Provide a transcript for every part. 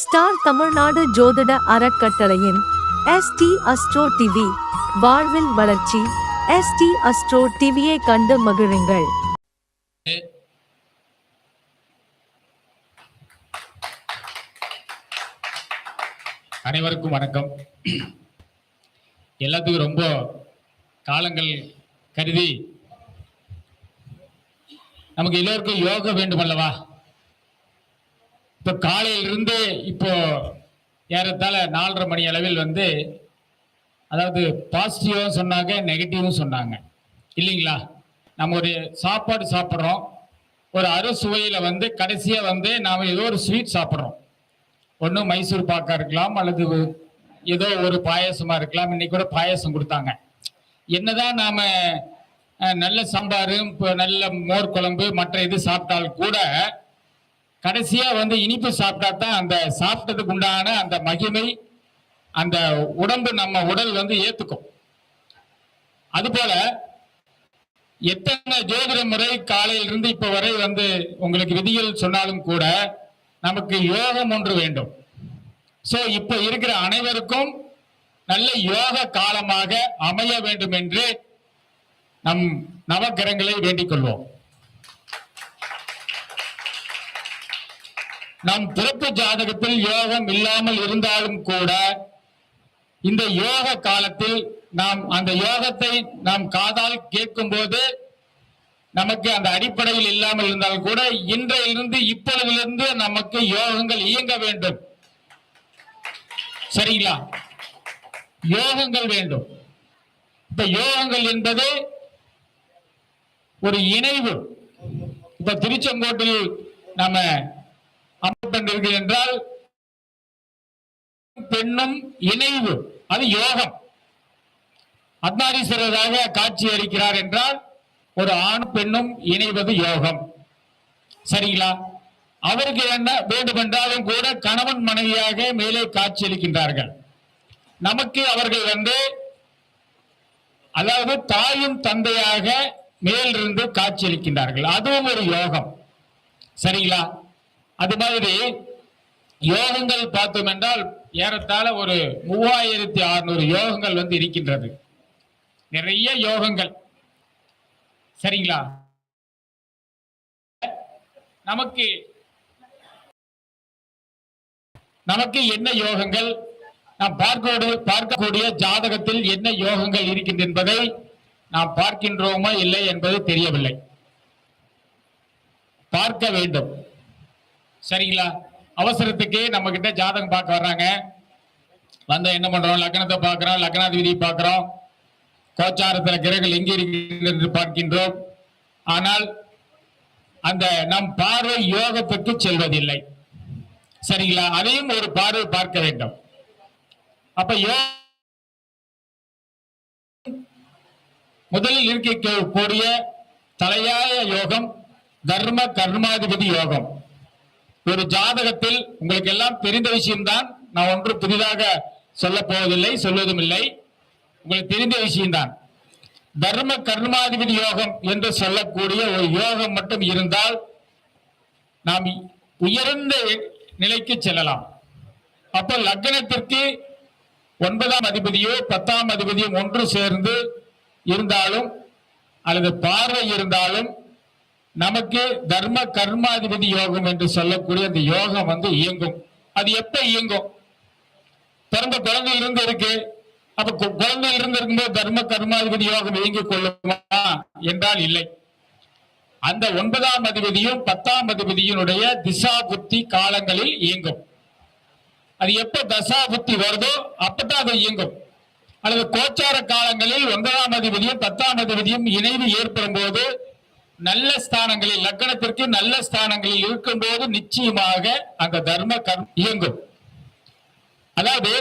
Star Tamil Nadu ஜோதிட அறக்கட்டளையின் ST astro TV வாழ்வில் வளர்ச்சி. எஸ்டி அஸ்ட்ரோ டிவியை கண்டு மகிழுங்கள். அனைவருக்கும் வணக்கம். எல்லாத்துக்கும் ரொம்ப காலங்கள் கருதி நமக்கு எல்லோருக்கும் யோகா வேண்டும் அல்லவா? இப்போ காலையிலிருந்து இப்போ ஏறத்தாழ நாலரை மணி அளவில் வந்து அதாவது பாசிட்டிவாகவும் சொன்னாங்க நெகட்டிவும் சொன்னாங்க. இல்லைங்களா? நம்ம ஒரு சாப்பாடு சாப்பிட்றோம். ஒரு அறுசுவையில் வந்து கடைசியாக வந்து நாம் ஏதோ ஒரு ஸ்வீட் சாப்பிட்றோம். ஒன்று மைசூர் பாக்காக இருக்கலாம் அல்லது ஏதோ ஒரு பாயசமாக இருக்கலாம். இன்னைக்கு கூட பாயசம் கொடுத்தாங்க. என்னதான் நாம் நல்ல சாம்பார் இப்போ நல்ல மோர் குழம்பு மற்ற இது சாப்பிட்டால் கூட கடைசியா வந்து இனிப்பு சாப்பிட்டா தான் அந்த சாப்பிட்டதுக்கு உண்டான அந்த மகிமை அந்த உடம்பு நம்ம உடல் வந்து ஏத்துக்கும். அதுபோல எத்தனை ஜோதிட முறை காலையிலிருந்து இப்ப வரை வந்து உங்களுக்கு விதிகள் சொன்னாலும் கூட நமக்கு யோகம் ஒன்று வேண்டும். சோ இப்ப இருக்கிற அனைவருக்கும் நல்ல யோக காலமாக அமைய வேண்டும் என்று நம் நவக்கிரங்களை வேண்டிக் கொள்வோம். நம் பிறப்பு ஜாதகத்தில் யோகம் இல்லாமல் இருந்தாலும் கூட இந்த யோக காலத்தில் நாம் அந்த யோகத்தை நாம் காதால் கேட்கும் போது நமக்கு அந்த அடிப்படையில் இல்லாமல் இருந்தால் கூட இன்றையிலிருந்து இப்பொழுதிலிருந்து நமக்கு யோகங்கள் இயங்க வேண்டும். சரிங்களா? யோகங்கள் வேண்டும். இப்ப யோகங்கள் என்பது ஒரு இணைவு. இப்ப திருச்செங்கோட்டில் நம்ம அமைப்பட்டிருக்கு என்றால் பெண்ணும் இணைவு. அது யோகம். அர்த்தாதீஸ்வரராக காட்சி அளிக்கிறார் என்றால் ஒரு ஆண் பெண்ணும் இணைவது யோகம். சரிங்களா? அவருக்கு என்ன வேண்டுமென்றாலும் கூட கணவன் மனைவியாக மேலே காட்சி அளிக்கின்றார்கள். நமக்கு அவர்கள் வந்து அதாவது தாயும் தந்தையாக மேலிருந்து காட்சி அளிக்கின்றார்கள். அதுவும் ஒரு யோகம். சரிங்களா? அது மாதிரி யோகங்கள் பார்த்தோம் என்றால் ஏறத்தாழ ஒரு மூவாயிரத்தி அறுநூறு யோகங்கள் வந்து இருக்கின்றது. நிறைய யோகங்கள். சரிங்களா? நமக்கு நமக்கு என்ன யோகங்கள்? நாம் பார்க்க பார்க்கக்கூடிய ஜாதகத்தில் என்ன யோகங்கள் இருக்கின்ற என்பதை நாம் பார்க்கின்றோமா இல்லை என்பது தெரியவில்லை. பார்க்க வேண்டும். சரிங்களா? அவசரத்துக்கு நம்ம கிட்ட ஜாதகம் பார்க்க வர்றாங்க. வந்து என்ன பண்றோம்? லக்னத்தை பார்க்கிறோம் லக்னாதிபதி பார்க்கிறோம். கோச்சாரத்துல கிரகங்கள் எங்கே இருக்கின்றன என்று பார்க்கின்றோம். ஆனால் அந்த நம் பார்வை யோகத்துக்கு செல்வதில்லை. சரிங்களா? அதையும் ஒரு பார்வை பார்க்க வேண்டும். அப்ப யோ முதலில் இருக்கக்கூடிய தலையாய யோகம் தர்ம கர்மாதிபதி யோகம். ஒரு ஜாதகத்தில் உங்களுக்கு எல்லாம் தெரிந்த விஷயம்தான். நான் ஒன்று புதிதாக சொல்ல போவதில்லை சொல்வதும் இல்லை. உங்களுக்கு தெரிந்த விஷயம்தான். தர்ம கர்மாதிபதி யோகம் என்று சொல்லக்கூடிய ஒரு யோகம் மட்டும் இருந்தால் நாம் உயர்ந்த நிலைக்கு செல்லலாம். அப்போ லக்னத்திற்கு ஒன்பதாம் அதிபதியோ பத்தாம் அதிபதியோ ஒன்று சேர்ந்து இருந்தாலும் அல்லது பார்வை இருந்தாலும் நமக்கு தர்ம கர்மாதிபதி யோகம் என்று சொல்லக்கூடிய அந்த யோகம் வந்து இயங்கும். அது எப்ப இயங்கும்? பிறந்த குழந்தையிலிருந்து இருக்கு அப்ப குழந்தை குழந்தையிலிருந்து இருக்கும்போது தர்ம கர்மாதிபதி யோகம் இயங்கிக் கொள்ளுமா என்றால் இல்லை. அந்த ஒன்பதாம் அதிபதியும் பத்தாம் அதிபதியினுடைய திசா புத்தி காலங்களில் இயங்கும். அது எப்ப தசா புத்தி வருதோ அப்பதான் அது இயங்கும். அல்லது கோச்சார காலங்களில் ஒன்பதாம் அதிபதியும் பத்தாம் அதிபதியும் இணைவு ஏற்படும் போது நல்ல ஸ்தானங்களில் லக்னத்திற்கு நல்ல ஸ்தானங்களில் இருக்கும்போது நிச்சயமாக அந்த தர்ம கர்ம இயங்கும். அதாவது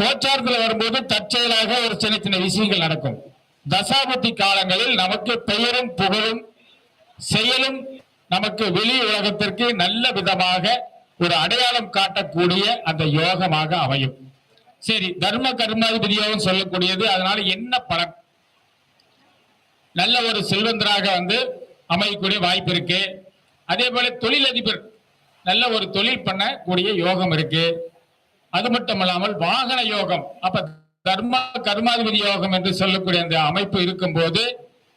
கோச்சாரத்தில் வரும்போது தற்செயலாக ஒரு சின்ன சின்ன விஷயங்கள் நடக்கும். தசாபதி காலங்களில் நமக்கு பெயரும் புகழும் செயலும் நமக்கு வெளி உலகத்திற்கு நல்ல விதமாக ஒரு அடையாளம் காட்டக்கூடிய அந்த யோகமாக அமையும். சரி தர்ம கர்மாதிபதியாகவும் சொல்லக்கூடியது. அதனால என்ன பலன்? நல்ல ஒரு செல்வந்தராக வந்து அமையக்கூடிய வாய்ப்பு இருக்கு. அதே போல தொழிலதிபர் நல்ல ஒரு தொழில் பண்ணக்கூடிய யோகம் இருக்கு. அது மட்டும் இல்லாமல் வாகன யோகம் அப்ப தர்ம கர்மாதிபதி யோகம் என்று சொல்லக்கூடிய அந்த அமைப்பு இருக்கும்போது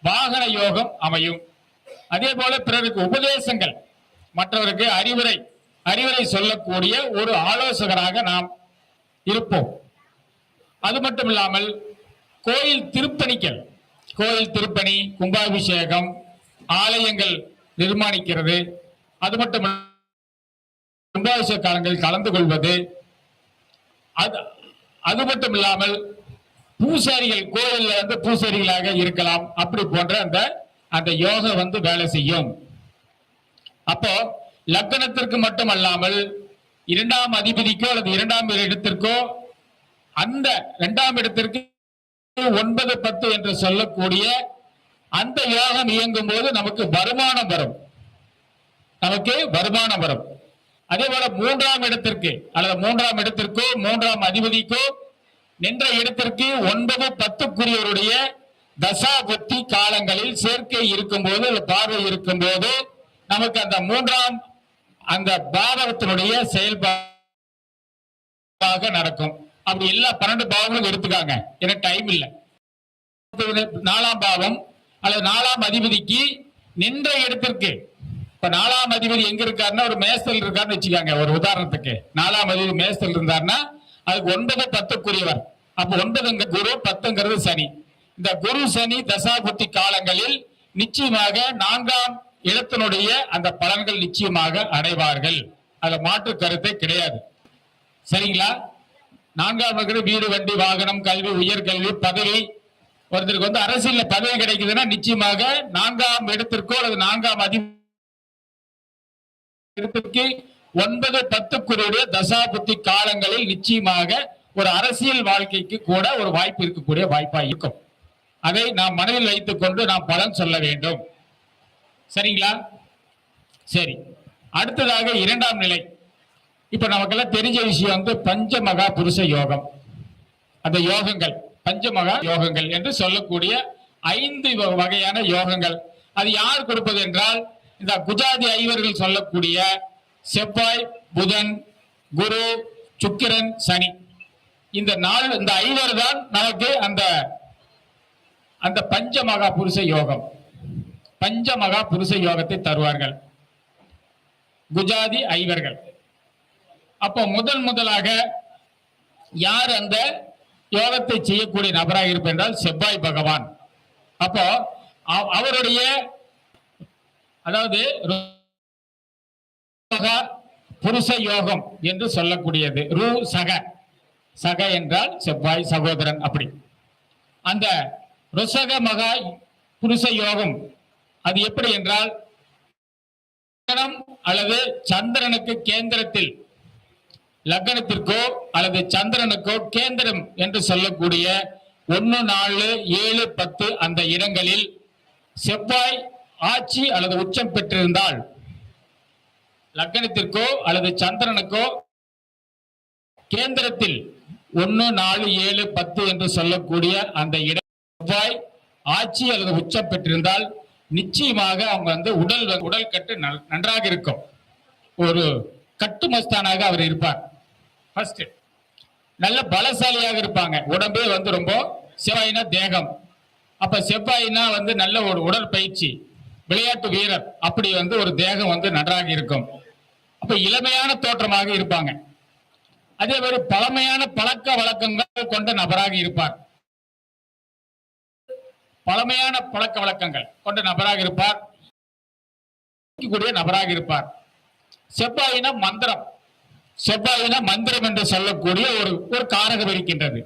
வாகன யோகம் அமையும். அதே போல பிறருக்கு உபதேசங்கள் மற்றவருக்கு அறிவுரை அறிவுரை சொல்லக்கூடிய ஒரு ஆலோசகராக நாம் இருப்போம். அது மட்டும் இல்லாமல் கோயில் திருப்பணிகள் கோயில் திருப்பணி கும்பாபிஷேகம் ஆலயங்கள் நிர்மாணிக்கிறது. அது மட்டும் இல்ல- காலங்களில் கலந்து கொள்வது. அது அது மட்டும் இல்லாமல் பூசாரிகள் கோயில்ல வந்து பூசாரிகளாக இருக்கலாம். அப்படி போன்ற அந்த அந்த யோகா வந்து வேலை செய்யும். அப்போ லக்கணத்திற்கு மட்டும் அல்லாமல் இரண்டாம் அதிபதிக்கோ அல்லது இரண்டாம் இடத்திற்கோ அந்த இரண்டாம் இடத்திற்கு ஒன்பது பத்து என்று சொல்லக்கூடிய அந்த யோகம் இயங்கும் போது நமக்கு வருமானம் வரும். நமக்கு வருமானம் வரும். அதே போல மூன்றாம் இடத்திற்கு அல்லது மூன்றாம் இடத்திற்கோ மூன்றாம் அதிபதிக்கோ நின்ற இடத்திற்கு ஒன்பது பத்துக்குரியவருடைய தசாபத்தி காலங்களில் சேர்க்கை இருக்கும்போது போது பார்வை இருக்கும்போது நமக்கு அந்த மூன்றாம் அந்த பாதகத்தினுடைய செயல்பாடாக நடக்கும். அப்படி எல்லா பன்னெண்டு பாவங்களும் எடுத்துக்காங்க. எனக்கு டைம் இல்லை. நாலாம் பாவம். அல்லது நாலாம் அதிபதிக்கு நின்ற இடத்திற்கு இப்ப நாலாம் அதிபதி எங்க இருக்காருன்னா ஒரு மேசல் இருக்காருன்னு வச்சுக்காங்க ஒரு உதாரணத்துக்கு. நாலாம் அதிபதி மேசல் இருந்தாருன்னா அதுக்கு ஒன்பது பத்துக்குரியவர். அப்ப ஒன்பதுங்க குரு பத்துங்கிறது சனி. இந்த குரு சனி தசாபுத்தி காலங்களில் நிச்சயமாக நான்காம் இடத்தினுடைய அந்த பலன்கள் நிச்சயமாக அடைவார்கள். அதுல மாற்று கருத்தே கிடையாது. சரிங்களா? நான்காம் வகுப்பு வீடு வண்டி வாகனம் கல்வி உயர்கல்வி பதவி ஒருத்தருக்கு வந்து அரசியல பதவி கிடைக்குதுன்னா நிச்சயமாக நான்காம் இடத்திற்கோ அல்லது நான்காம் அதி இடத்திற்கு ஒன்பது பத்துக்குரிய தசாபுத்தி காலங்களில் நிச்சயமாக ஒரு அரசியல் வாழ்க்கைக்கு கூட ஒரு வாய்ப்பு இருக்கக்கூடிய வாய்ப்பா இருக்கும். அதை நாம் மனதில் வைத்துக் கொண்டு நாம் பலன் சொல்ல வேண்டும். சரிங்களா? சரி. அடுத்ததாக இரண்டாம் நிலை. இப்ப நமக்கெல்லாம் தெரிஞ்ச விஷயம் வந்து பஞ்ச மகா புருஷ யோகம். அந்த யோகங்கள். பஞ்சமகா யோகங்கள் என்று சொல்லக்கூடிய ஐந்து வகையான யோகங்கள். அது யார் கொடுப்பது என்றால் இந்த குஜாதி ஐவர்கள் சொல்லக்கூடிய செவ்வாய் புதன் குரு சுக்கிரன் சனி. இந்த நாள் இந்த ஐவர் தான் நமக்கு அந்த அந்த பஞ்சமகா புருஷ யோகம். பஞ்சமகா புருஷ யோகத்தை தருவார்கள். குஜாதி ஐவர்கள். அப்போ முதல் முதலாக யார் அந்த யோகத்தை செய்யக்கூடிய நபராக இருப்பென்றால் செவ்வாய் பகவான். அப்போ அவ- அவருடைய அதாவது புருஷ யோகம் என்று சொல்லக்கூடியது. ரூ சக. சக என்றால் செவ்வாய் சகோதரன் அப்படி. அந்த ருசக மகா புருஷ யோகம் அது எப்படி என்றால் அல்லது சந்திரனுக்கு கேந்திரத்தில் லக்னத்திற்கோ அல்லது சந்திரனுக்கோ கேந்திரம் என்று சொல்லக்கூடிய ஒன்னு நாலு ஏழு பத்து அந்த இடங்களில் செவ்வாய் ஆட்சி அல்லது உச்சம் பெற்றிருந்தால் லக்னத்திற்கோ அல்லது சந்திரனுக்கோ கேந்திரத்தில் ஒன்னு நாலு ஏழு பத்து என்று சொல்லக்கூடிய அந்த இடம் செவ்வாய் ஆட்சி அல்லது உச்சம் பெற்றிருந்தால் நிச்சயமாக அவங்க வந்து உடல் உடல் கட்டு நல்- நன்றாக இருக்கும். ஒரு கட்டுமஸ்தானாக அவர் இருப்பார். ஃபர்ஸ்ட் நல்ல பலசாலியாக இருப்பாங்க. உடம்பே வந்து ரொம்ப செவ்வாயினா தேகம். அப்ப செவ்வாயினா வந்து நல்ல ஒரு உடற்பயிற்சி. விளையாட்டு வீரர். அப்படி வந்து ஒரு தேகம் வந்து நன்றாக இருக்கும். அப்ப இளமையான தோற்றமாக இருப்பாங்க. அதே மாதிரி பழமையான பழக்க வழக்கங்கள் கொண்ட நபராக இருப்பார். பழமையான பழக்க வழக்கங்கள் கொண்ட நபராக இருப்பார். கூடிய நபராக இருப்பார். செவ்வாயினா மந்திரம். செவ்வாயின மந்திரம் என்று சொல்லக்கூடிய ஒரு ஒரு காரகம் இருக்கின்றது.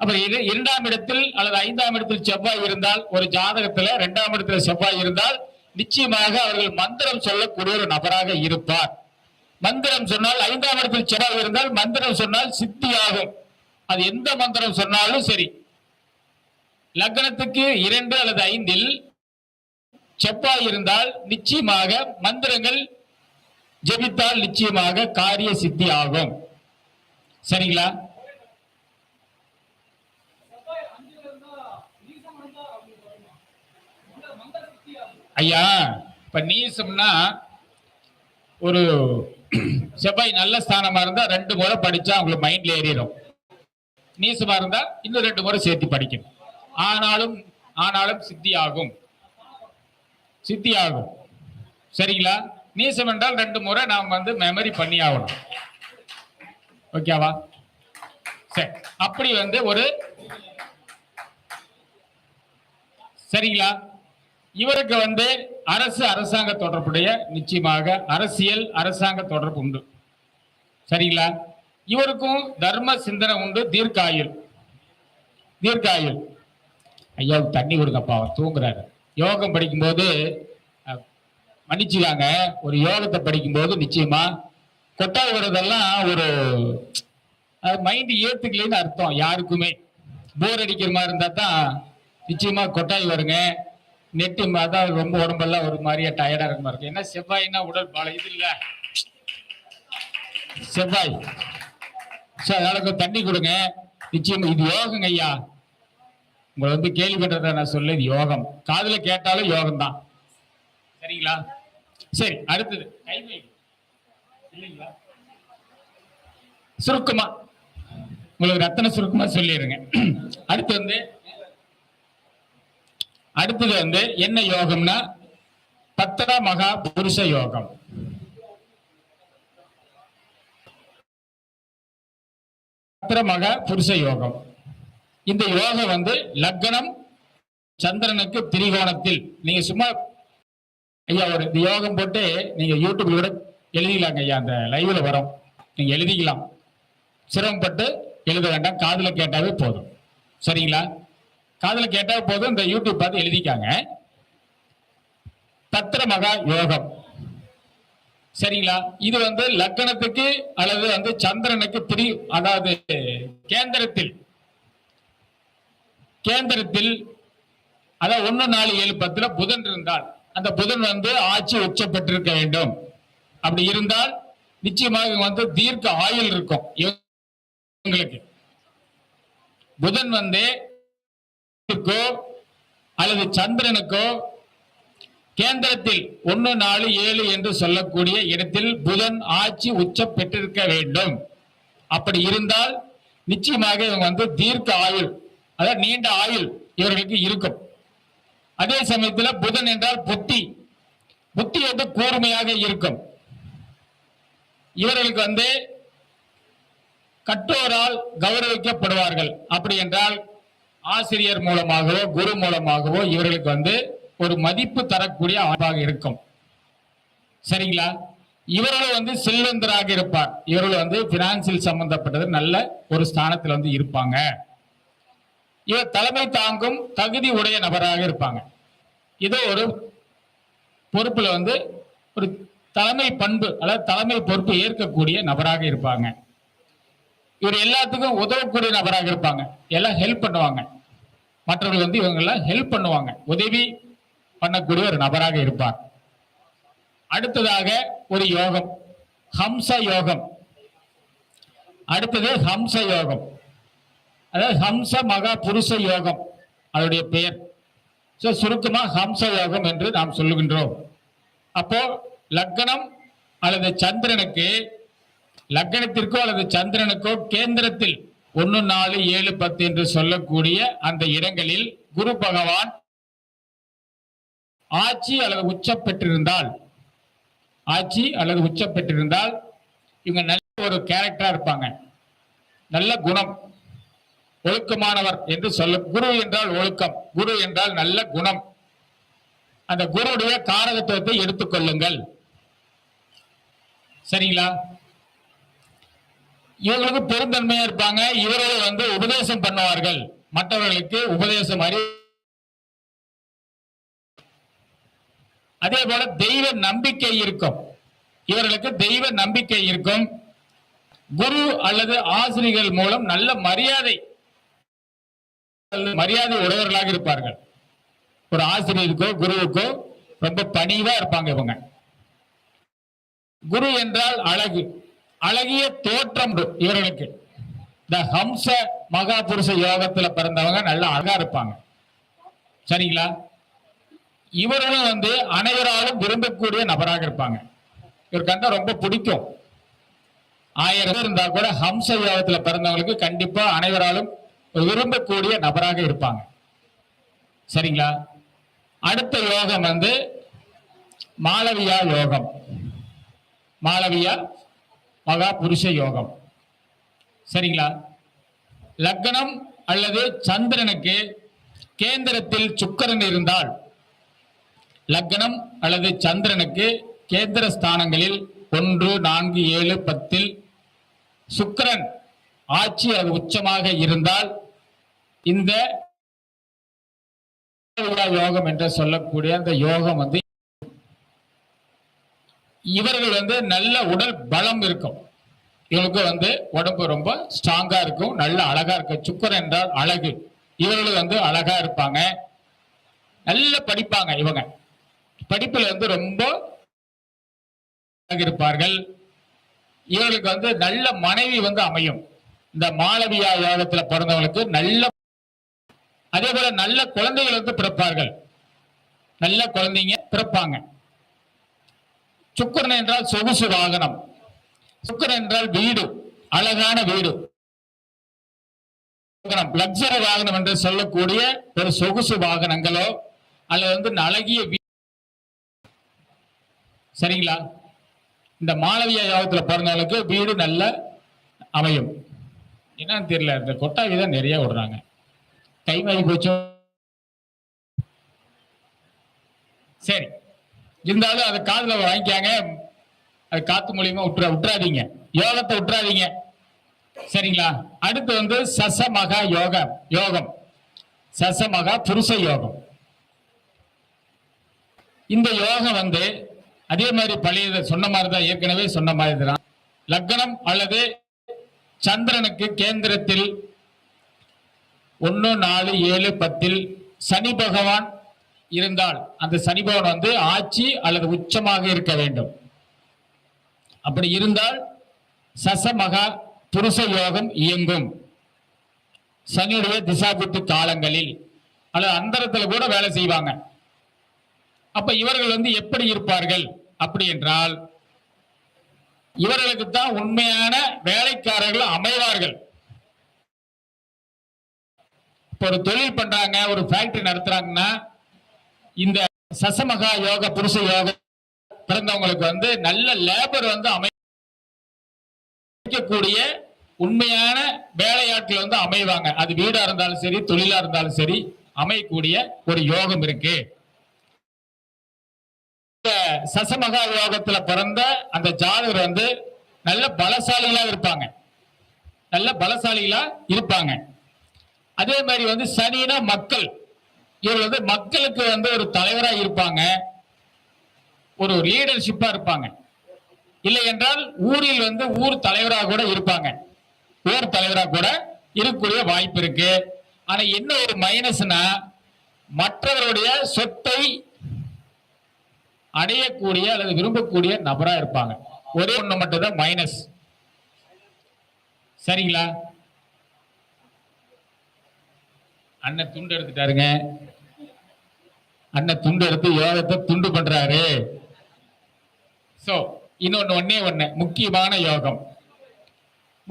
அப்ப இது இரண்டாம் இடத்தில் அல்லது ஐந்தாம் இடத்தில் செவ்வாய் இருந்தால் ஒரு ஜாதகத்துல இரண்டாம் இடத்துல செவ்வாய் இருந்தால் நிச்சயமாக அவர்கள் மந்திரம் சொல்லக்கூடிய ஒரு நபராக இருப்பார். மந்திரம் சொன்னால் ஐந்தாம் இடத்தில் செவ்வாய் இருந்தால் மந்திரம் சொன்னால் சித்தியாகும். அது எந்த மந்திரம் சொன்னாலும் சரி. லக்னத்துக்கு இரண்டு அல்லது ஐந்தில் செவ்வாய் இருந்தால் நிச்சயமாக மந்திரங்கள் ஜெபித்தால் நிச்சயமாக காரிய சித்தி ஆகும். சரிங்களா? ஐயா இப்ப நீசம்னா ஒரு செவ்வாய் நல்ல ஸ்தானமா இருந்தா ரெண்டு முறை படிச்சா உங்களுக்கு மைண்ட்ல ஏறிடும் நீசமா இருந்தா இன்னும் ரெண்டு முறை சேர்த்து படிக்கணும். ஆனாலும் ஆனாலும் சித்தி ஆகும். சித்தி ஆகும். சரிங்களா? மீசம் என்றால் ரெண்டு முறை நாம் வந்து மெமரி பண்ணி ஆகணும் ஓகேவா சரி. அப்படி வந்து ஒரு சரிங்களா? இவருக்கு வந்து அரசு அரசாங்க தொடர்புடைய நிச்சயமாக அரசியல் அரசாங்க தொடர்பு உண்டு. சரிங்களா? இவருக்கும் தர்ம சிந்தனை உண்டு. தீர்க்காயுள். தீர்க்காயுள். ஐயாவுக்கு தண்ணி கொடுங்கப்பா அவர் தூங்குறாரு. யோகம் படிக்கும்போது மன்னிச்சுக்காங்க. ஒரு யோகத்தை படிக்கும்போது நிச்சயமா கொட்டாய் வர்றதெல்லாம் ஒரு மைண்ட் ஏத்துக்கலைன்னு அர்த்தம் யாருக்குமே. போர் அடிக்கிற மாதிரி இருந்தா தான் நிச்சயமா கொட்டாய் வருங்க. நெட்டு அதான் ரொம்ப உடம்பெல்லாம் ஒரு மாதிரியா டயர்டா இருக்க மாதிரி இருக்கு. ஏன்னா செவ்வாய்னா உடல்? பல இது இல்ல. செவ்வாய். சோ அதனால தண்ணி கொடுங்க. நிச்சயம் இது யோகங்க ஐயா. உங்களை வந்து கேள்வி நான் சொல்ல இது யோகம். காதுல கேட்டாலும் யோகம் தான் சரிங்களா? சரி அடுத்தது. இல்லைங்களா? சுருக்கமா. உங்களுக்கு ரத்தன சுருக்கமா சொல்லிடுங்க அடுத்து வந்து அடுத்தது வந்து என்ன யோகம்னா பத்தரா மகா புருஷ யோகம். பத்திர மகா புருஷ யோகம். இந்த யோகம் வந்து லக்னம் சந்திரனுக்கு திரிகோணத்தில். நீங்க சும்மா ஐயா ஒரு இந்த யோகம் போட்டு நீங்க யூடியூப்ல கூட எழுதிக்கலாங்க ஐயா அந்த லைவ்ல வரும். நீங்க எழுதிக்கலாம். சிரமப்பட்டு எழுத வேண்டாம். காதில் கேட்டாவே போதும். சரிங்களா? காதில் கேட்டாவே போதும். இந்த யூடியூப் பார்த்து எழுதிக்காங்க. தத்திர மகா யோகம். சரிங்களா? இது வந்து லக்கணத்துக்கு அல்லது வந்து சந்திரனுக்கு பிரி அதாவது கேந்திரத்தில். கேந்திரத்தில் அதாவது ஒன்று நாலு ஏழு பத்துல புதன் இருந்தால் அந்த புதன் வந்து ஆட்சி உச்சப்பட்டிருக்க வேண்டும். அப்படி இருந்தால் நிச்சயமாக இவங்க வந்து தீர்க்க ஆயுள் இருக்கும். இவங்களுக்கு புதன் வந்து அல்லது சந்திரனுக்கோ கேந்திரத்தில் ஒன்னு நாலு ஏழு என்று சொல்லக்கூடிய இடத்தில் புதன் ஆட்சி உச்ச பெற்றிருக்க வேண்டும். அப்படி இருந்தால் நிச்சயமாக இவங்க வந்து தீர்க்க ஆயுள் அதாவது நீண்ட ஆயுள் இவர்களுக்கு இருக்கும். அதே சமயத்தில் புதன் என்றால் புத்தி. புத்தி வந்து கூர்மையாக இருக்கும். இவர்களுக்கு வந்து கற்றோரால் கௌரவிக்கப்படுவார்கள். அப்படி என்றால் ஆசிரியர் மூலமாகவோ குரு மூலமாகவோ இவர்களுக்கு வந்து ஒரு மதிப்பு தரக்கூடிய ஆளாக இருக்கும். சரிங்களா? இவர்கள் வந்து செல்வந்தராக இருப்பார். இவர்கள் வந்து பினான்சியல் சம்பந்தப்பட்டது நல்ல ஒரு ஸ்தானத்தில் வந்து இருப்பாங்க. இவர் தலைமை தாங்கும் தகுதி உடைய நபராக இருப்பாங்க. இதோ ஒரு பொறுப்புல வந்து ஒரு தலைமை பண்பு அதாவது தலைமை பொறுப்பு ஏற்கக்கூடிய நபராக இருப்பாங்க. இவர் எல்லாத்துக்கும் உதவக்கூடிய நபராக இருப்பாங்க. எல்லாம் ஹெல்ப் பண்ணுவாங்க. மற்றவர்கள் வந்து இவங்கெல்லாம் ஹெல்ப் பண்ணுவாங்க. உதவி பண்ணக்கூடிய ஒரு நபராக இருப்பார். அடுத்ததாக ஒரு யோகம் ஹம்ச யோகம். அடுத்தது ஹம்ச யோகம். அதாவது ஹம்ச மகா புருஷ யோகம். அதனுடைய பெயர். ஸோ சுருக்கமா ஹம்ச யோகம் என்று நாம் சொல்லுகின்றோம். அப்போ லக்னம் அல்லது சந்திரனுக்கு லக்னத்திற்கோ அல்லது சந்திரனுக்கோ கேந்திரத்தில் ஒன்னு நாலு ஏழு பத்து என்று சொல்லக்கூடிய அந்த இடங்களில் குரு பகவான் ஆட்சி அல்லது உச்ச பெற்றிருந்தால் ஆட்சி அல்லது உச்ச பெற்றிருந்தால் இவங்க நல்ல ஒரு கேரக்டரா இருப்பாங்க. நல்ல குணம். ஒழுக்கமானவர் என்று சொல்லும் குரு என்றால் ஒழுக்கம் குரு என்றால் நல்ல குணம். அந்த குருடைய காரகத்துவத்தை எடுத்துக்கொள்ளுங்கள் சரிங்களா? இவர்களுக்கு பெருந்தன்மையா இருப்பாங்க. இவர்கள் வந்து உபதேசம் பண்ணுவார்கள். மற்றவர்களுக்கு உபதேசம் அறி அதே போல தெய்வ நம்பிக்கை இருக்கும். இவர்களுக்கு தெய்வ நம்பிக்கை இருக்கும். குரு அல்லது ஆசிரியர்கள் மூலம் நல்ல மரியாதை மரியாதை உடையவர்களாக இருப்பார்கள். ஒரு ஆசிரியருக்கோ குருவுக்கோ ரொம்ப பணிவா இருப்பாங்க இவங்க. குரு என்றால் அழகு. அழகிய தோற்றம் இவர்களுக்கு. இந்த ஹம்ச மகாபுருஷ யோகத்துல பிறந்தவங்க நல்ல அழகா இருப்பாங்க. சரிங்களா? இவர்களும் வந்து அனைவராலும் விரும்பக்கூடிய நபராக இருப்பாங்க. இவர் அந்த ரொம்ப பிடிக்கும். ஆயிரம் பேர் இருந்தா கூட ஹம்ச யோகத்துல பிறந்தவங்களுக்கு கண்டிப்பா அனைவராலும் விரும்பக்கூடிய நபராக இருப்பாங்க. சரிங்களா? அடுத்த யோகம் வந்து மாளவியா யோகம். மாளவியா மகா புருஷ யோகம். சரிங்களா? லக்னம் அல்லது சந்திரனுக்கு கேந்திரத்தில் சுக்கரன் இருந்தால் லக்னம் அல்லது சந்திரனுக்கு கேந்திர ஸ்தானங்களில் ஒன்று நான்கு ஏழு பத்தில் சுக்கிரன் ஆட்சி அது உச்சமாக இருந்தால் இந்த யோகம் என்று சொல்லக்கூடிய அந்த யோகம் வந்து இவர்கள் வந்து நல்ல உடல் பலம் இருக்கும். இவங்களுக்கு வந்து உடம்பு ரொம்ப ஸ்ட்ராங்கா இருக்கும் நல்ல அழகா இருக்கும். சுக்கர் என்றால் அழகு. இவர்கள் வந்து அழகா இருப்பாங்க. நல்ல படிப்பாங்க இவங்க. படிப்புல வந்து ரொம்ப இருப்பார்கள். இவர்களுக்கு வந்து நல்ல மனைவி வந்து அமையும். இந்த மாளவியா யோகத்துல பிறந்தவங்களுக்கு நல்ல அதே போல நல்ல குழந்தைகள் வந்து பிறப்பார்கள். நல்ல குழந்தைங்க பிறப்பாங்க. சுக்கரன் என்றால் சொகுசு வாகனம். சுக்கரன் என்றால் வீடு அழகான வீடு. லக்ஸரி வாகனம் என்று சொல்லக்கூடிய ஒரு சொகுசு வாகனங்களோ அல்லது வந்து அழகிய சரிங்களா? இந்த மாளவியா யோகத்துல பிறந்தவங்களுக்கு வீடு நல்ல அமையும். என்னன்னு தெரியல இந்த கொட்டாவி தான் நிறைய விடுறாங்க. கை ஆகி போச்சோ? சரி. இருந்தாலும் அதை காதுல வாங்கிக்காங்க. அது காத்து மூலியமா விட்டுற விட்டுறாதீங்க யோகத்தை விட்டுறாதீங்க சரிங்களா? அடுத்து வந்து சசமகா யோக யோகம். சசமகா புருஷ யோகம். இந்த யோகம் வந்து அதே மாதிரி பழைய சொன்ன மாதிரி தான் ஏற்கனவே சொன்ன மாதிரி தான் லக்னம் அல்லது சந்திரனுக்கு கேந்திரத்தில் ஒன்று நாலு ஏழு பத்தில் சனி பகவான் இருந்தால் அந்த சனி பகவான் வந்து ஆட்சி அல்லது உச்சமாக இருக்க வேண்டும். அப்படி இருந்தால் சசமகா புருஷ யோகம் இயங்கும். சனியுடைய திசாபுத்து காலங்களில் அல்லது அந்தரத்தில் கூட வேலை செய்வாங்க. அப்ப இவர்கள் வந்து எப்படி இருப்பார்கள்? அப்படி என்றால் இவர்களுக்கு தான் உண்மையான வேலைக்காரர்கள் அமைவார்கள். இப்ப ஒரு தொழில் பண்றாங்க ஒரு ஃபேக்டரி நடத்துறாங்கன்னா இந்த சசமகா யோக புருஷ யோக பிறந்தவங்களுக்கு வந்து நல்ல லேபர் வந்து அமைக்கக்கூடிய உண்மையான வேலையாட்கள் வந்து அமைவாங்க. அது வீடா இருந்தாலும் சரி தொழிலா இருந்தாலும் சரி அமையக்கூடிய ஒரு யோகம் இருக்கு. இந்த சசமகா யோகத்துல பிறந்த அந்த ஜாதகர் வந்து நல்ல பலசாலிகளா இருப்பாங்க. நல்ல பலசாலிகளா இருப்பாங்க. அதே மாதிரி வந்து சனினா மக்கள். இவர் வந்து மக்களுக்கு வந்து ஒரு தலைவராக இருப்பாங்க. ஒரு லீடர்ஷிப்பா இருப்பாங்க. இல்லை என்றால் ஊரில் வந்து ஊர் தலைவராக கூட இருப்பாங்க. ஊர் தலைவராக கூட இருக்கக்கூடிய வாய்ப்பு இருக்கு. ஆனா என்ன ஒரு மைனஸ்னா மற்றவருடைய சொத்தை அடையக்கூடிய அல்லது விரும்பக்கூடிய நபரா இருப்பாங்க. ஒரே ஒண்ணு மட்டும் தான் மைனஸ் சரிங்களா? அண்ணன் துண்டு எடுத்துட்டாருங்க அண்ணன் துண்டு எடுத்து யோகத்தை துண்டு பண்றாரு. சோ இன்னொன்னு ஒன்னே ஒண்ணு. முக்கியமான யோகம்.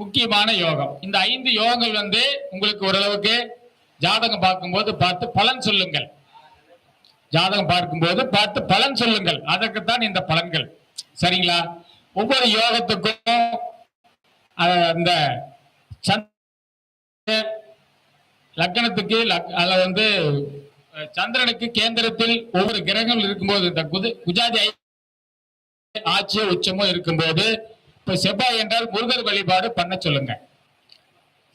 முக்கியமான யோகம். இந்த ஐந்து யோகங்கள் வந்து உங்களுக்கு ஓரளவுக்கு ஜாதகம் பார்க்கும்போது பார்த்து பலன் சொல்லுங்கள். ஜாதகம் பார்க்கும்போது பார்த்து பலன் சொல்லுங்கள். அதற்குத்தான் இந்த பலன்கள். சரிங்களா? ஒவ்வொரு யோகத்துக்கும் அந்த சந்திர லக்னத்துக்கு லக்- வந்து சந்திரனுக்கு கேந்திரத்தில் ஒவ்வொரு கிரகங்கள் இருக்கும்போது இந்த குது குஜாதி ஆட்சியோ உச்சமோ இருக்கும்போது இப்ப செவ்வாய் என்றால் முருகர் வழிபாடு பண்ண சொல்லுங்க.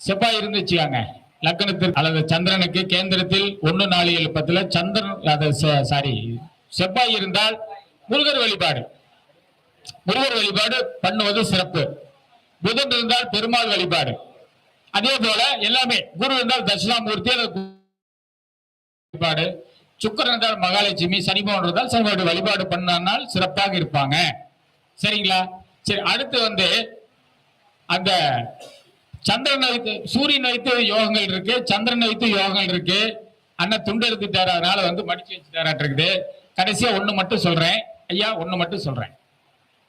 செவ்வாய் இருந்துச்சுக்காங்க லக்னத்திற்கு அல்லது சந்திரனுக்கு கேந்திரத்தில் ஒன்னு நாலு ஏழு பத்துல சந்திரன் அது சாரி செவ்வாய் இருந்தால் முருகர் வழிபாடு. முருகர் வழிபாடு பண்ணுவது சிறப்பு. புதன் இருந்தால் பெருமாள் வழிபாடு. அதே போல எல்லாமே குரு இருந்தால் தட்சிணாமூர்த்தி வழிபாடு சுக்கரன் என்றால் மகாலட்சுமி சனி பகவான் இருந்தால் சனிபாடு வழிபாடு பண்ணால் சிறப்பாக இருப்பாங்க. சரிங்களா? சரி அடுத்து வந்து அந்த சந்திரன் வைத்து சூரியன் வைத்து யோகங்கள் இருக்கு சந்திரன் வைத்து யோகங்கள் இருக்கு. அண்ணன் துண்டு எடுத்துட்டாரு அதனால வந்து மடிச்சு வச்சுட்டாராட்டு இருக்குது. கடைசியா ஒண்ணு மட்டும் சொல்றேன். ஐயா ஒண்ணு மட்டும் சொல்றேன்.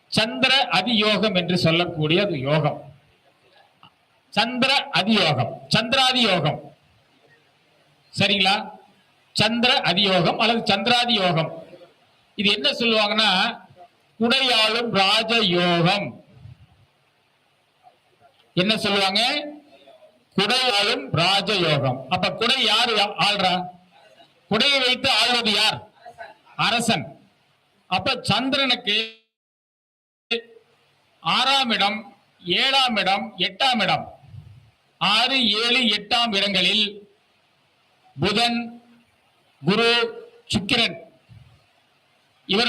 சந்திர அதியோகம் என்று சொல்லக்கூடிய அது யோகம். சந்திர அதியோகம் சந்திராதி யோகம் சரிங்களா? சந்திர அதியோகம் அல்லது சந்திராதி யோகம் இது என்ன சொல்லுவாங்கன்னா? குடையாளும் ராஜ யோகம் என்ன சொல்லுவாங்க? குடையாளும் ராஜ யோகம் அப்ப குடை யாரு ஆள்றா? குடையை வைத்து ஆள்வது யார்? அரசன். அப்ப சந்திரனுக்கு ஆறாம் இடம் ஏழாம் இடம் எட்டாம் இடம். ஆறு ஏழு எட்டாம் இடங்களில் புதன் குரு சுக்கிரன். இவர்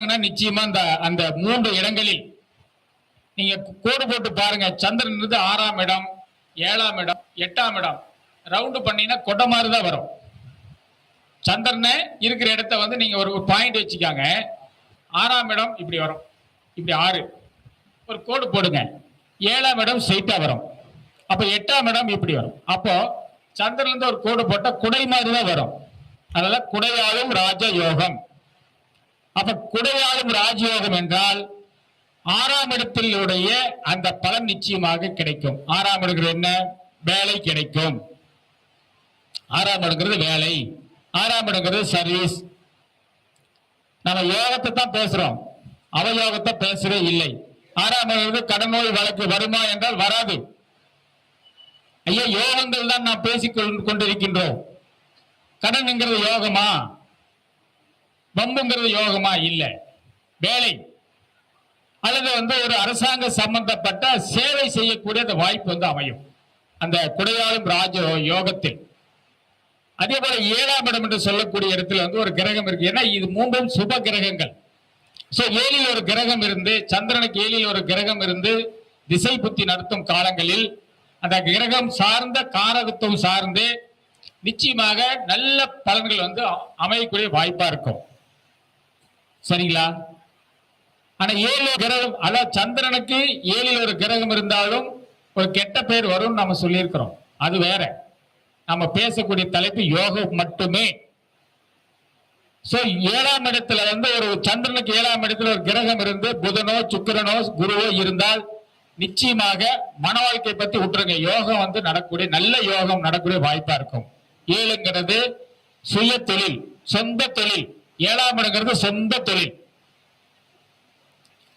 நிச்சயமா அந்த அந்த மூன்று இடங்களில் நீங்க கோடு போட்டு பாருங்க. சந்திரன் இருந்து ஆறாம் இடம் ஏழாம் இடம் எட்டாம் இடம். ரவுண்டு பண்ணீங்கன்னா கொடை மாதிரி தான் வரும். சந்திரனை இருக்கிற இடத்த வந்து நீங்க ஒரு பாயிண்ட் வச்சுக்காங்க. ஆறாம் இடம் இப்படி வரும். இப்படி ஆறு. ஒரு கோடு போடுங்க. ஏழாம் இடம் ஸ்ட்ரைட்டா வரும். அப்ப எட்டாம் இடம் இப்படி வரும்? அப்போ சந்திரன்ல இருந்து ஒரு கோடு போட்டா குடை மாதிரி தான் வரும். அதனால குடையாளும் ராஜ யோகம் அப்ப குடையாளும் ராஜயோகம் என்றால் ஆறாம் இடத்திலுடைய அந்த பலன் நிச்சயமாக கிடைக்கும். ஆறாம் இடங்கிறது என்ன? வேலை கிடைக்கும். ஆறாம் இடங்கிறது வேலை. ஆறாம் இடங்கிறது சர்வீஸ் நம்ம யோகத்தை தான் பேசுறோம். அவயோகத்தை பேசவே இல்லை. ஆறாம் இடங்கிறது கடன் நோய் வழக்கு வருமா என்றால் வராது. ஐயா யோகங்கள் தான் நான் பேசிக் கொண்டு- கொண்டிருக்கின்றோம். கடன்ங்கிறது யோகமா? பம்புங்கிறது யோகமா? இல்ல. வேலை. அல்லது வந்து ஒரு அரசாங்க சம்பந்தப்பட்ட சேவை செய்யக்கூடிய அந்த வாய்ப்பு வந்து அமையும். அந்த குடையாளும் ராஜ யோகத்தில். அதே போல ஏழாம் இடம் என்று சொல்லக்கூடிய இடத்துல வந்து ஒரு கிரகம் இருக்கு. ஏன்னா இது மூன்றும் சுப கிரகங்கள். சோ ஏழில் ஒரு கிரகம் இருந்து சந்திரனுக்கு ஏழில் ஒரு கிரகம் இருந்து திசை புத்தி நடத்தும் காலங்களில் அந்த கிரகம் சார்ந்த காரகத்துவம் சார்ந்து நிச்சயமாக நல்ல பலன்கள் வந்து அமையக்கூடிய வாய்ப்பா இருக்கும். சரிங்களா? ஆனா ஏழு கிரகம் அதாவது சந்திரனுக்கு ஏழில் ஒரு கிரகம் இருந்தாலும் ஒரு கெட்ட பெயர் வரும்னு நம்ம சொல்லியிருக்கிறோம். அது வேற. நம்ம பேசக்கூடிய தலைப்பு யோகம் மட்டுமே. சோ ஏழாம் இடத்துல வந்து ஒரு சந்திரனுக்கு ஏழாம் இடத்துல ஒரு கிரகம் இருந்து புதனோ சுக்கிரனோ குருவோ இருந்தால் நிச்சயமாக மன வாழ்க்கை பத்தி விட்டுருங்க. யோகம் வந்து நடக்கக்கூடிய நல்ல யோகம் நடக்கக்கூடிய வாய்ப்பா இருக்கும். ஏழுங்கிறது சுய தொழில் சொந்த தொழில். ஏழாம் இடங்கிறது சொந்த தொழில்.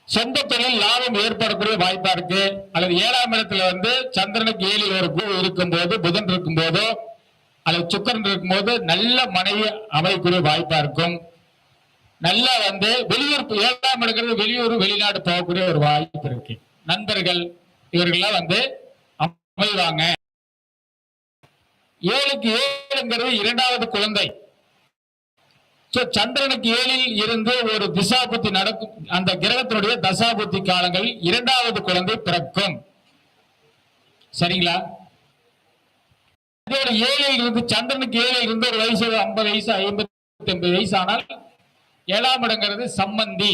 சொந்த தொழில் லாபம் ஏற்படக்கூடிய வாய்ப்பா இருக்கு. அல்லது ஏழாம் இடத்துல வந்து சந்திரனுக்கு ஏழு ஒரு குரு இருக்கும்போது புதன் இருக்கும்போதோ அல்லது சுக்கரன் இருக்கும்போது நல்ல மனைவி அமையக்கூடிய வாய்ப்பா இருக்கும். நல்லா வந்து வெளியூர் ஏழாம் இடங்கிறது வெளியூர் வெளிநாடு போகக்கூடிய ஒரு வாய்ப்பு இருக்கு. நண்பர்கள் இவர்கள்லாம் வந்து அமைவாங்க. ஏழுக்கு ஏழுங்கிறது இரண்டாவது குழந்தை. சந்திரனுக்கு ஏழில் இருந்து ஒரு திசாபுத்தி நடக்கும் அந்த கிரகத்தினுடைய தசாபுத்தி காலங்களில் இரண்டாவது குழந்தை பிறக்கும். சரிங்களா? இதோட ஏழில் இருந்து சந்திரனுக்கு ஏழில் இருந்து ஒரு வயசு ஐம்பது வயசு ஐம்பத்தி ஐம்பது வயசு ஆனால் ஏழாம் இடங்கிறது சம்மந்தி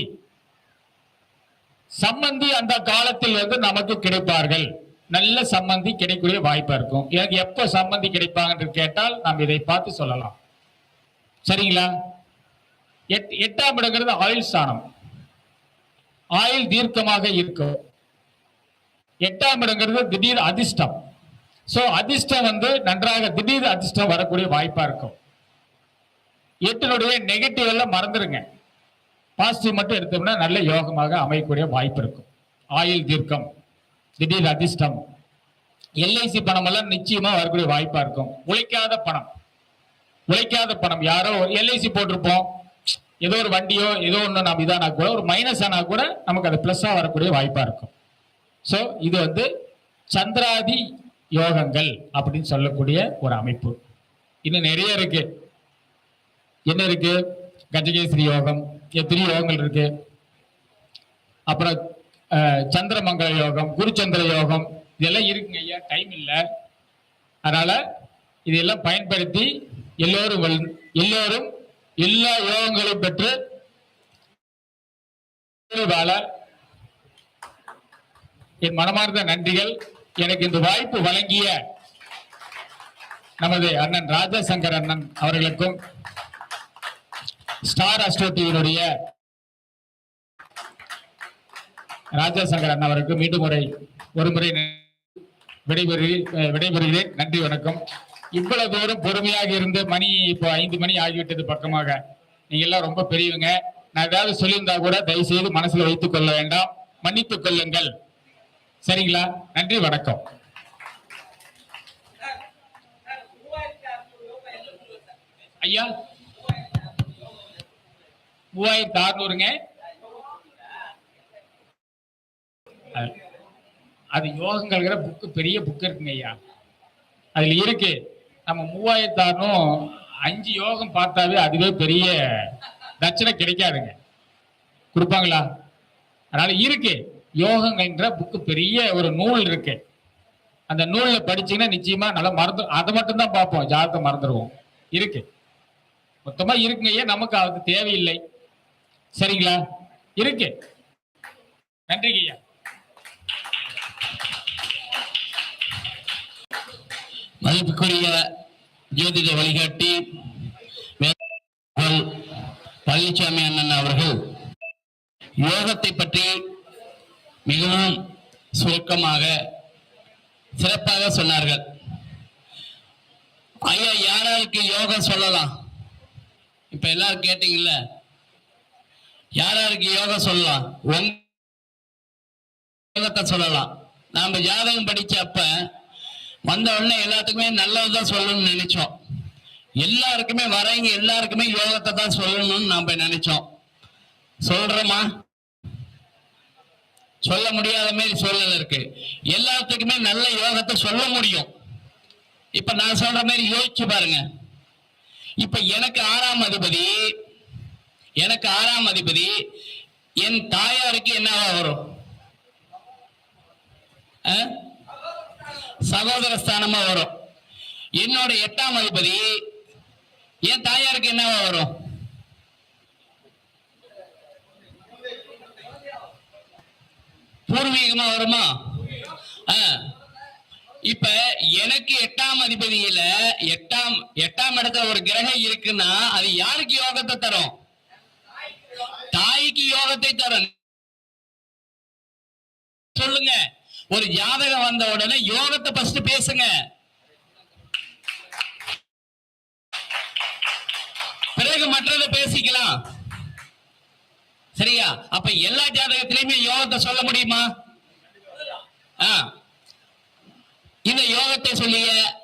சம்மந்தி அந்த காலத்தில் வந்து நமக்கு கிடைப்பார்கள். நல்ல சம்மந்தி கிடைக்கக்கூடிய வாய்ப்பா இருக்கும். எனக்கு எப்ப சம்மந்தி கிடைப்பாங்க என்று கேட்டால் நாம் இதை பார்த்து சொல்லலாம். சரிங்களா? எட் எட்டாம் இடங்கிறது ஆயுள் ஸ்தானம். ஆயுள் தீர்க்கமாக இருக்கும். எட்டாம் இடங்கிறது திடீர் அதிர்ஷ்டம். சோ அதிர்ஷ்டம் வந்து நன்றாக திடீர் அதிர்ஷ்டம் வரக்கூடிய வாய்ப்பா இருக்கும். எட்டினுடைய நெகட்டிவ் எல்லாம் மறந்துருங்க. பாசிட்டிவ் மட்டும் எடுத்தோம்னா நல்ல யோகமாக அமையக்கூடிய வாய்ப்பு இருக்கும். ஆயுள் தீர்க்கம் திடீர் அதிர்ஷ்டம் எல்ஐசி பணம் எல்லாம் நிச்சயமா வரக்கூடிய வாய்ப்பா இருக்கும். உழைக்காத பணம். உழைக்காத பணம். யாரோ எல்ஐசி போட்டிருப்போம். ஏதோ ஒரு வண்டியோ ஏதோ ஒன்று நம்ம இதானா கூட ஒரு மைனஸ் ஆனா கூட நமக்கு அது பிளஸ்ஸாக வரக்கூடிய வாய்ப்பா இருக்கும். ஸோ இது வந்து சந்திராதி யோகங்கள் அப்படின்னு சொல்லக்கூடிய ஒரு அமைப்பு. இன்னும் நிறைய இருக்கு. என்ன இருக்கு? கஜகேசரி யோகம் பெரிய யோகங்கள் இருக்கு. அப்புறம் சந்திரமங்கல யோகம் குருச்சந்திர யோகம் இதெல்லாம் இருக்குங்க ஐயா டைம் இல்லை. அதனால இதெல்லாம் பயன்படுத்தி எல்லோரும் எல்லோரும் எல்லா யோகங்களும் பெற்று வாழ என் மனமார்ந்த நன்றிகள். எனக்கு இந்த வாய்ப்பு வழங்கிய நமது அண்ணன் ராஜசங்கர் அண்ணன் அவர்களுக்கும் ஸ்டார் அஸ்ட்ரோ டிவியினுடைய ராஜாசங்கர் அண்ணா அவருக்கு மீண்டும் முறை ஒரு முறை விடைபெறு விடைபெறுகிறேன். நன்றி வணக்கம். இவ்வளவு தூரம் பொறுமையாக இருந்து மணி இப்போ ஐந்து மணி ஆகிவிட்டது பக்கமாக. நீங்க எல்லாம் ரொம்ப பெரியவங்க. நான் ஏதாவது சொல்லியிருந்தா கூட தயவு செய்து மனசுல வைத்துக் கொள்ள வேண்டாம். மன்னித்துக் கொள்ளுங்கள். சரிங்களா? நன்றி வணக்கம். ஐயா? மூவாயிரத்தி அறுநூறுங்க. அது- அது புக்கு பெரிய புக்கு இருக்குங்க ஐயா. அதில் இருக்கு. நம்ம மூவாயிரத்தி அறுநூறு அஞ்சு யோகம் பார்த்தாவே அதுவே பெரிய தட்சணை கிடைக்காதுங்க. கொடுப்பாங்களா? அதனால இருக்கு. யோகங்கள்ன்ற புக்கு பெரிய ஒரு நூல் இருக்கு. அந்த நூலில் படிச்சீங்கன்னா நிச்சயமா நல்லா மறந்து அதை மட்டும் தான் பார்ப்போம். ஜாதகத்தை மறந்துடுவோம் இருக்கு. மொத்தமா இருக்குங்க ஐயா. நமக்கு அது தேவையில்லை. சரிங்களா? இருக்கு. நன்றிங்க ஐயா. மதிப்புக்குரிய ஜோதிட வழிகாட்டி பழனிசாமி அண்ணன் அவர்கள் யோகத்தை பற்றி மிகவும் சுருக்கமாக சிறப்பாக சொன்னார்கள். ஐயா யாராருக்கு யோகம் சொல்லலாம்? இப்ப எல்லாரும் கேட்டீங்கல்ல? யாராருக்கு யோகா சொல்லலாம்? உங்க யோகத்தை சொல்லலாம். நாம ஜாதகம் படிச்ச அப்ப வந்த உடனே எல்லாத்துக்குமே நல்லதுதான் சொல்லணும்னு நினைச்சோம். எல்லாருக்குமே வரவங்க எல்லாருக்குமே யோகத்தை தான் சொல்லணும்னு நாம நினைச்சோம். சொல்றோமா? சொல்ல முடியாத மாதிரி சூழல் இருக்கு. எல்லாத்துக்குமே நல்ல யோகத்தை சொல்ல முடியும். இப்ப நான் சொல்ற மாதிரி யோசிச்சு பாருங்க. இப்ப எனக்கு ஆறாம் அதிபதி எனக்கு ஆறாம் அதிபதி என் தாயாருக்கு என்னவா வரும்? ஆ? சகோதர ஸ்தானமா வரும். என்னோட எட்டாம் அதிபதி என் தாயாருக்கு என்னவா வரும்? பூர்வீகமா வருமா? ஆ. இப்ப எனக்கு எட்டாம் அதிபதியில எட்டாம் எட்டாம் இடத்துல ஒரு கிரகம் இருக்குன்னா அது யாருக்கு யோகத்தை தரும்? தாய்க்கு தரும் சொல்லுங்க. ஒரு ஜாதகம் வந்த உடனே யோகத்தை ஃபர்ஸ்ட் பேசுங்க. பிறகு மற்றதை பேசிக்கலாம். சரியா? அப்ப எல்லா ஜாதகத்திலையுமே யோகத்தை சொல்ல முடியுமா? ஆ. இந்த யோகத்தை சொல்லிய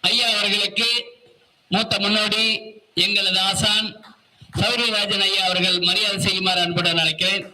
ஐயா அவர்களுக்கு மூத்த முன்னோடி எங்களது ஆசான் சௌரியராஜன் ஐயா அவர்கள் மரியாதை செய்யுமாறு அன்புடன் அழைக்கிறேன்.